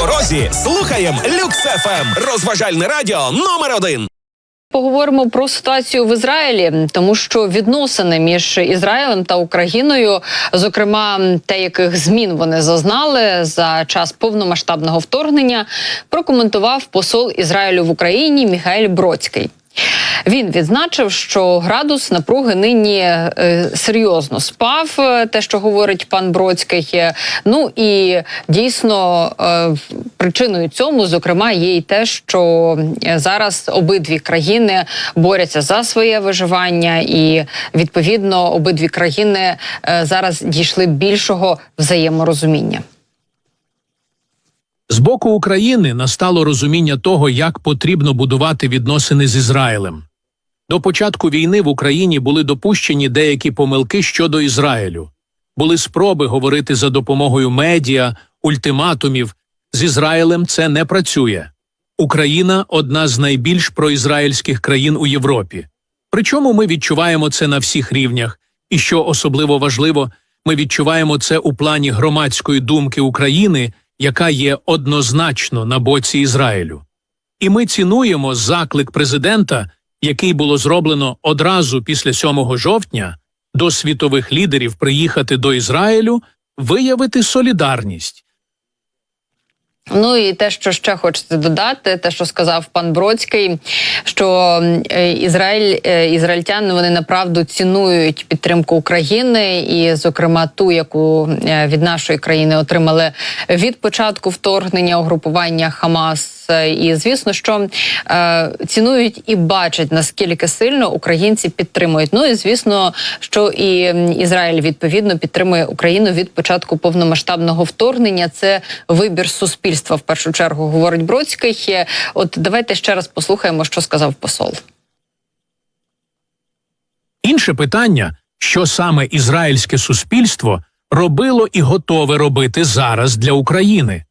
дорозі слухаєм ФМ. Розважальне радіо номер один. Поговоримо про ситуацію в Ізраїлі, тому що відносини між Ізраїлем та Україною, зокрема те, яких змін вони зазнали за час повномасштабного вторгнення, прокоментував посол Ізраїлю в Україні Міхаель Бродський. Він відзначив, що градус напруги нині е, серйозно спав. е, Те, що говорить пан Бродський. Ну і дійсно е, причиною цьому, зокрема, є й те, що зараз обидві країни борються за своє виживання, і відповідно обидві країни зараз дійшли більшого взаєморозуміння. З боку України настало розуміння того, як потрібно будувати відносини з Ізраїлем. До початку війни в Україні були допущені деякі помилки щодо Ізраїлю. Були спроби говорити за допомогою медіа, ультиматумів. З Ізраїлем це не працює. Україна одна з найбільш проізраїльських країн у Європі. Причому ми відчуваємо це на всіх рівнях, і що особливо важливо, ми відчуваємо це у плані громадської думки України, яка є однозначно на боці Ізраїлю. І ми цінуємо заклик президента, який було зроблено одразу після 7 жовтня, до світових лідерів приїхати до Ізраїлю, виявити солідарність. Ну і те, що ще хочеться додати, те, що сказав пан Бродський, що е, Ізраїль, е, ізраїльтяни вони направду цінують підтримку України, і, зокрема, ту, яку е, від нашої країни отримали від початку вторгнення угрупування Хамас. І звісно, що е, цінують і бачать наскільки сильно українці підтримують. Ну і звісно, що і Ізраїль відповідно підтримує Україну від початку повномасштабного вторгнення. Це вибір суспільства в першу чергу, говорить Бродський. Е, От давайте ще раз послухаємо, що сказав посол. Інше питання, що саме ізраїльське суспільство робило і готове робити зараз для України.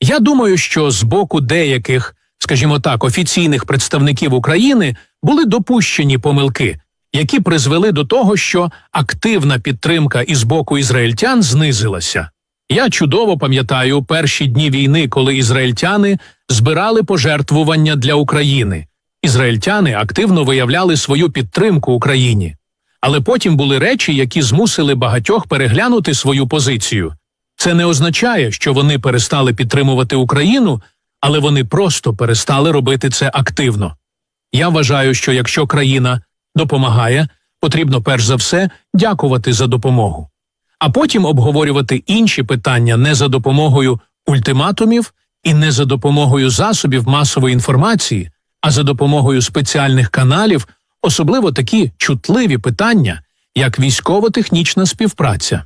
Я думаю, що з боку деяких, скажімо так, офіційних представників України були допущені помилки, які призвели до того, що активна підтримка із боку ізраїльтян знизилася. Я чудово пам'ятаю перші дні війни, коли ізраїльтяни збирали пожертвування для України. Ізраїльтяни активно виявляли свою підтримку Україні. Але потім були речі, які змусили багатьох переглянути свою позицію. Це не означає, що вони перестали підтримувати Україну, але вони просто перестали робити це активно. Я вважаю, що якщо країна допомагає, потрібно перш за все дякувати за допомогу, а потім обговорювати інші питання не за допомогою ультиматумів і не за допомогою засобів масової інформації, а за допомогою спеціальних каналів, особливо такі чутливі питання, як військово-технічна співпраця.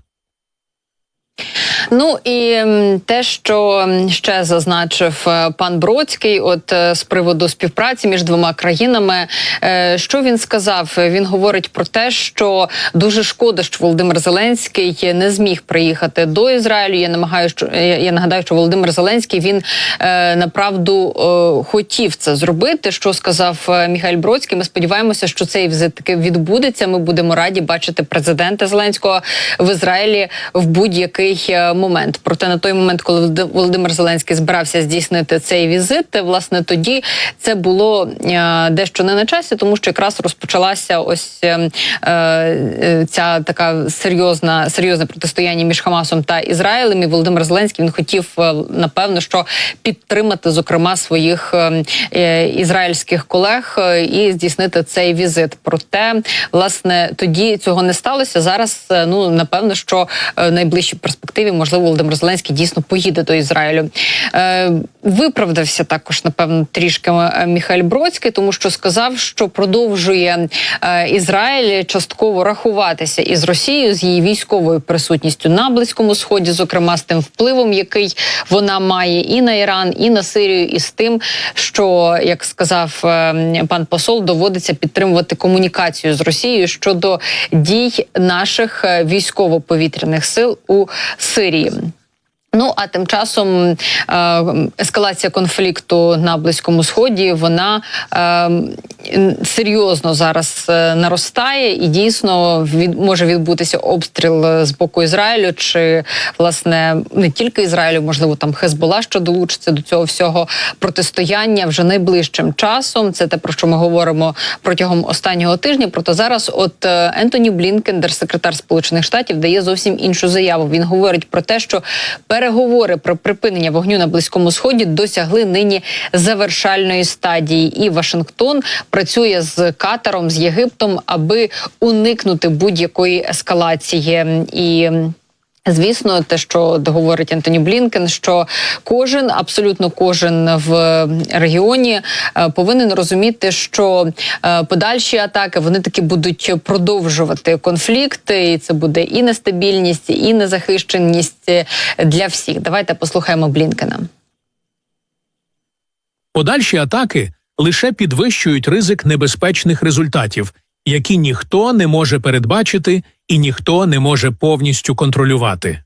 Ну і те, що ще зазначив е, пан Бродський, от е, з приводу співпраці між двома країнами, е, що він сказав? Він говорить про те, що дуже шкода, що Володимир Зеленський не зміг приїхати до Ізраїлю. Я намагаю, що я нагадаю, що Володимир Зеленський він направду хотів це зробити. Що сказав Міхайль Бродський? Ми сподіваємося, що цей візит таки відбудеться. Ми будемо раді бачити президента Зеленського в Ізраїлі в будь-який момент. Проте на той момент, коли Володи- Володимир Зеленський збирався здійснити цей візит, власне тоді це було е, дещо не на часі, тому що якраз розпочалася ось е, е, ця така серйозна серйозне протистояння між Хамасом та Ізраїлем. І Володимир Зеленський він хотів напевно, що підтримати зокрема своїх ізраїльських колег і здійснити цей візит. Проте, власне, тоді цього не сталося. Зараз ну напевно, що в найближчій перспективі можливо Володимир Зеленський дійсно поїде до Ізраїлю. Е, виправдався також, напевно, трішки е, Міхайль Бродський, тому що сказав, що продовжує е, Ізраїль частково рахуватися із Росією з її військовою присутністю на близькому сході, зокрема з тим впливом, який вона має і на Іран, і на Сирію, і з тим, що як сказав е, пан посол, доводиться підтримувати комунікацію з Росією щодо дій наших е, військово-повітряних сил у Сирії. Сирії. Ну а тим часом е, ескалація конфлікту на близькому сході вона е, серйозно зараз е, наростає, і дійсно від може відбутися обстріл з боку Ізраїлю, чи власне не тільки Ізраїлю, можливо, там Хезбола, що долучиться до цього всього протистояння вже найближчим часом. Це те про що ми говоримо протягом останнього тижня. Проте зараз, от Ентоні Блінкен, держсекретар Сполучених Штатів, дає зовсім іншу заяву. Він говорить про те, що переговори про припинення вогню на близькому сході досягли нині завершальної стадії, і Вашингтон працює з Катаром з Єгиптом, аби уникнути будь-якої ескалації і. Звісно, те, що говорить Антоні Блінкен, що кожен, абсолютно кожен в регіоні е, повинен розуміти, що е, подальші атаки вони таки будуть продовжувати конфлікти, і це буде і нестабільність, і незахищеність для всіх. Давайте послухаємо Блінкена. Подальші атаки лише підвищують ризик небезпечних результатів, які ніхто не може передбачити і ніхто не може повністю контролювати.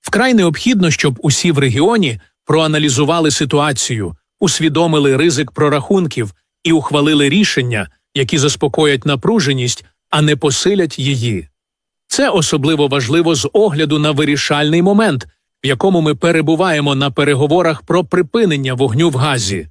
Вкрай необхідно, щоб усі в регіоні проаналізували ситуацію, усвідомили ризик прорахунків і ухвалили рішення, які заспокоять напруженість, а не посилять її. Це особливо важливо з огляду на вирішальний момент, в якому ми перебуваємо на переговорах про припинення вогню в Газі.